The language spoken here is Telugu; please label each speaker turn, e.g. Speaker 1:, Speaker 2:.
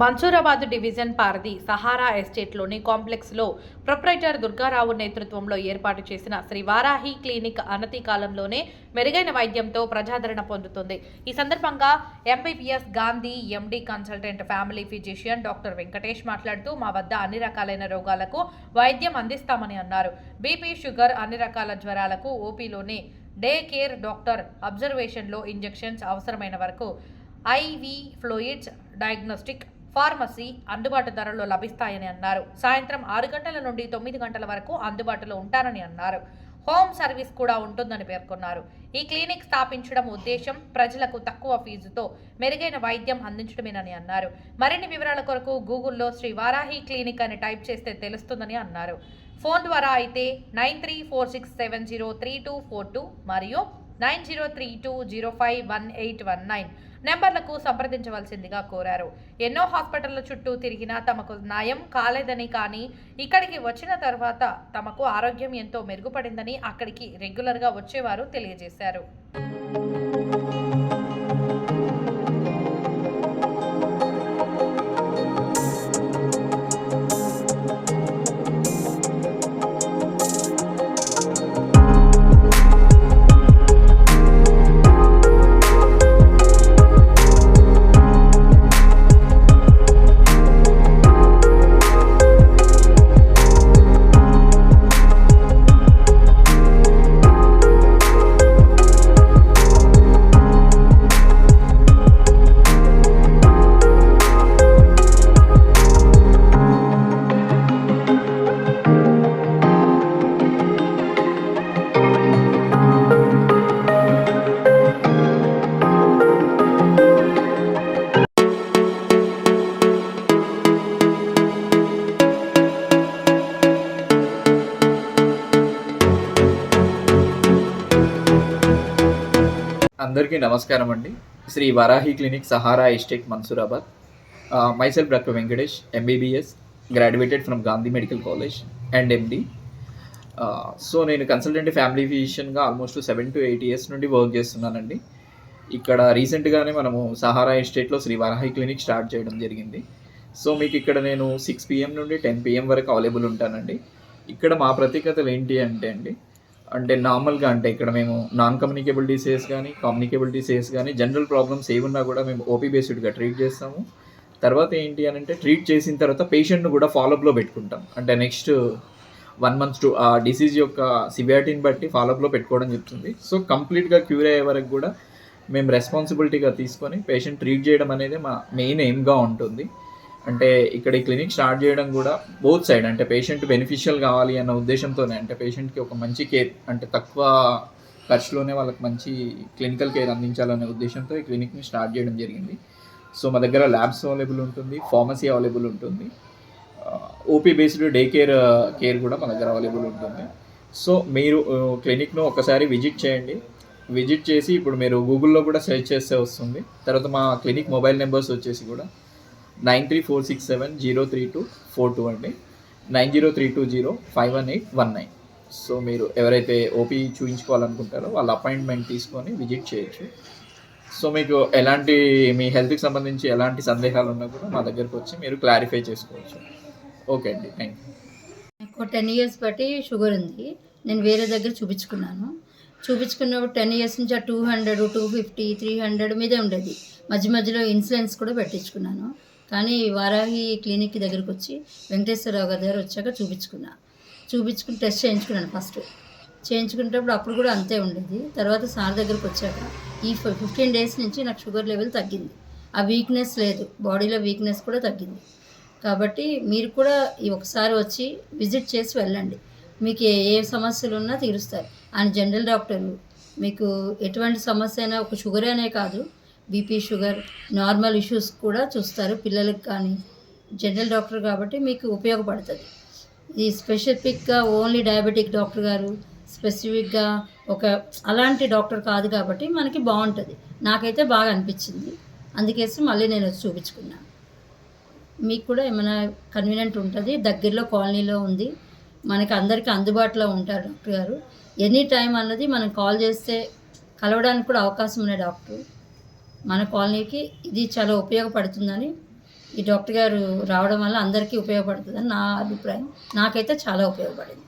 Speaker 1: మన్సూరాబాద్ డివిజన్ పారది సహారా ఎస్టేట్లోని కాంప్లెక్స్లో ప్రొప్రైటర్ దుర్గారావు నేతృత్వంలో ఏర్పాటు చేసిన శ్రీ వారాహి క్లినిక్ అనతి కాలంలోనే మెరుగైన వైద్యంతో ప్రజాదరణ పొందుతుంది. ఈ సందర్భంగా MBBS Gandhi MD consultant family physician doctor Venkatesh మాట్లాడుతూ మా వద్ద అన్ని రకాలైన రోగాలకు వైద్యం అందిస్తామని అన్నారు. బీపీ షుగర్ అన్ని రకాల జ్వరాలకు ఓపీలోనే డే కేర్ డాక్టర్ అబ్జర్వేషన్లో ఇంజెక్షన్స్ అవసరమైన వరకు ఐవి ఫ్లూయిడ్స్ డయాగ్నోస్టిక్ ఫార్మసీ అందుబాటు ధరలో లభిస్తాయని అన్నారు. సాయంత్రం ఆరు గంటల నుండి తొమ్మిది గంటల వరకు అందుబాటులో ఉంటారని అన్నారు. హోమ్ సర్వీస్ కూడా ఉంటుందని పేర్కొన్నారు. ఈ క్లినిక్ స్థాపించడం ఉద్దేశం ప్రజలకు తక్కువ ఫీజుతో మెరుగైన వైద్యం అందించడమేనని అన్నారు. మరిన్ని వివరాల కొరకు గూగుల్లో శ్రీ వారాహి క్లినిక్ అని టైప్ చేస్తే తెలుస్తుందని అన్నారు. ఫోన్ ద్వారా అయితే nine three four six seven zero three two four two మరియు nine zero three two zero five one eight one nine నెంబర్లకు సంప్రదించవలసిందిగా కోరారు. ఎన్నో హాస్పిటళ్ళ చుట్టూ తిరిగినా తమకు నయం కాలేదని కానీ ఇక్కడికి వచ్చిన తర్వాత తమకు ఆరోగ్యం ఎంతో మెరుగుపడిందని అక్కడికి రెగ్యులర్గా వచ్చేవారు తెలియజేశారు.
Speaker 2: అందరికీ నమస్కారం అండి. Shri Varahi clinic Sahara estate Mansoorabad. Myself doctor Venkatesh MBBS graduated from Gandhi medical college and MD so నేను consultant family ఫిజిషియన్గా almost seven to eight years నుండి వర్క్ చేస్తున్నానండి. ఇక్కడ రీసెంట్గానే మనము సహారా ఎస్టేట్లో శ్రీ వరాహి క్లినిక్ స్టార్ట్ చేయడం జరిగింది. సో మీకు ఇక్కడ నేను సిక్స్ పిఎం నుండి టెన్ పిఎం వరకు అవైలబుల్ ఉంటానండి. ఇక్కడ మా ప్రత్యేకతలు ఏంటి అంటే అండి అంటే నార్మల్గా అంటే ఇక్కడ మేము నాన్ కమ్యూనికేబుల్ డిసీజెస్ కానీ కమ్యూనికేబుల్ డిసీజెస్ కానీ జనరల్ ప్రాబ్లమ్స్ ఏమున్నా కూడా మేము ఓపీ బేస్డ్గా ట్రీట్ చేస్తాము. తర్వాత ఏంటి అని అంటే ట్రీట్ చేసిన తర్వాత పేషెంట్ను కూడా ఫాలోఅప్లో పెట్టుకుంటాం. అంటే నెక్స్ట్ వన్ మంత్స్ టు ఆ డిసీజ్ యొక్క సివియారిటీని బట్టి ఫాలోఅప్లో పెట్టుకోవడం చెప్తుంది సో కంప్లీట్గా క్యూర్ అయ్యే వరకు కూడా మేము రెస్పాన్సిబిలిటీగా తీసుకొని పేషెంట్ ట్రీట్ చేయడం అనేది మా మెయిన్ ఎయిమ్గా ఉంటుంది. అంటే ఇక్కడ ఈ క్లినిక్ స్టార్ట్ చేయడం కూడా బోత్ సైడ్ అంటే పేషెంట్ బెనిఫిషియల్ కావాలి అన్న ఉద్దేశంతోనే అంటే పేషెంట్కి ఒక మంచి కేర్ అంటే తక్కువ ఖర్చులోనే వాళ్ళకి మంచి క్లినికల్ కేర్ అందించాలనే ఉద్దేశంతో ఈ క్లినిక్ని స్టార్ట్ చేయడం జరిగింది. సో మా దగ్గర ల్యాబ్స్ అవైలబుల్ ఉంటుంది ఫార్మసీ అవైలబుల్ ఉంటుంది OP based day care care కూడా మా దగ్గర అవైలబుల్ ఉంటుంది. సో మీరు uh, క్లినిక్ను ఒకసారి విజిట్ చేయండి. విజిట్ చేసి ఇప్పుడు మీరు గూగుల్లో కూడా సెర్చ్ చేస్తే వస్తుంది. తర్వాత మా క్లినిక్ మొబైల్ నెంబర్స్ వచ్చేసి కూడా nine three four six seven zero three two four two అండి. Nine zero three two zero five one eight one nine. So మీరు ఎవరైతే ఓపీ చూపించుకోవాలనుకుంటారో వాళ్ళ అపాయింట్మెంట్ తీసుకొని విజిట్ చేయొచ్చు. సో మీకు ఎలాంటి మీ హెల్త్కి సంబంధించి ఎలాంటి సందేహాలు ఉన్నా కూడా మా దగ్గరకు వచ్చి మీరు క్లారిఫై చేసుకోవచ్చు. ఓకే అండి థ్యాంక్ యూ.
Speaker 3: నాకు టెన్ ఇయర్స్ బట్టి షుగర్ ఉంది. నేను వేరే దగ్గర చూపించుకున్నాను. చూపించుకున్నప్పుడు టెన్ ఇయర్స్ నుంచి ఆ two hundred two fifty three hundred మీదే ఉండేది. మధ్య మధ్యలో ఇన్సులెన్స్ కూడా పెట్టించుకున్నాను. కానీ వారాహి క్లినిక్ దగ్గరికి వచ్చి వెంకటేశ్వరరావు గారి దగ్గర వచ్చాక చూపించుకున్నా. చూపించుకుని టెస్ట్ చేయించుకున్నాను ఫస్ట్. చేయించుకునేటప్పుడు అప్పుడు కూడా అంతే ఉండేది. తర్వాత సార్ దగ్గరికి వచ్చాక ఈ ఫిఫ్టీన్ డేస్ నుంచి నాకు షుగర్ లెవెల్ తగ్గింది. ఆ వీక్నెస్ లేదు. బాడీలో వీక్నెస్ కూడా తగ్గింది. కాబట్టి మీరు కూడా ఈ ఒకసారి వచ్చి విజిట్ చేసి వెళ్ళండి. మీకు ఏ ఏ సమస్యలు ఉన్నా తీరుస్తారు. ఆయన జనరల్ డాక్టర్లు మీకు ఎటువంటి సమస్య అయినా ఒక షుగర్ అనే కాదు. బీపీ షుగర్ నార్మల్ ఇష్యూస్ కూడా చూస్తారు. పిల్లలకు కానీ జనరల్ డాక్టర్ కాబట్టి మీకు ఉపయోగపడుతుంది. ఈ స్పెసిఫిక్గా ఓన్లీ డయాబెటిక్ డాక్టర్ గారు స్పెసిఫిక్గా ఒక అలాంటి డాక్టర్ కాదు కాబట్టి మనకి బాగుంటుంది. నాకైతే బాగా అనిపించింది. అందుకేసి మళ్ళీ నేను వచ్చి చూపించుకున్నాను. మీకు కూడా ఏమైనా కన్వీనియంట్ ఉంటుంది? దగ్గరలో కాలనీలో ఉంది. మనకి అందరికీ అందుబాటులో ఉంటారు డాక్టర్ గారు. ఎనీ టైం అన్నది మనం కాల్ చేస్తే కలవడానికి కూడా అవకాశం ఉన్న డాక్టర్. మన కాలనీకి ఇది చాలా ఉపయోగపడుతుందని ఈ డాక్టర్ గారు రావడం వల్ల అందరికీ ఉపయోగపడుతుందని నా అభిప్రాయం. నాకైతే చాలా ఉపయోగపడింది.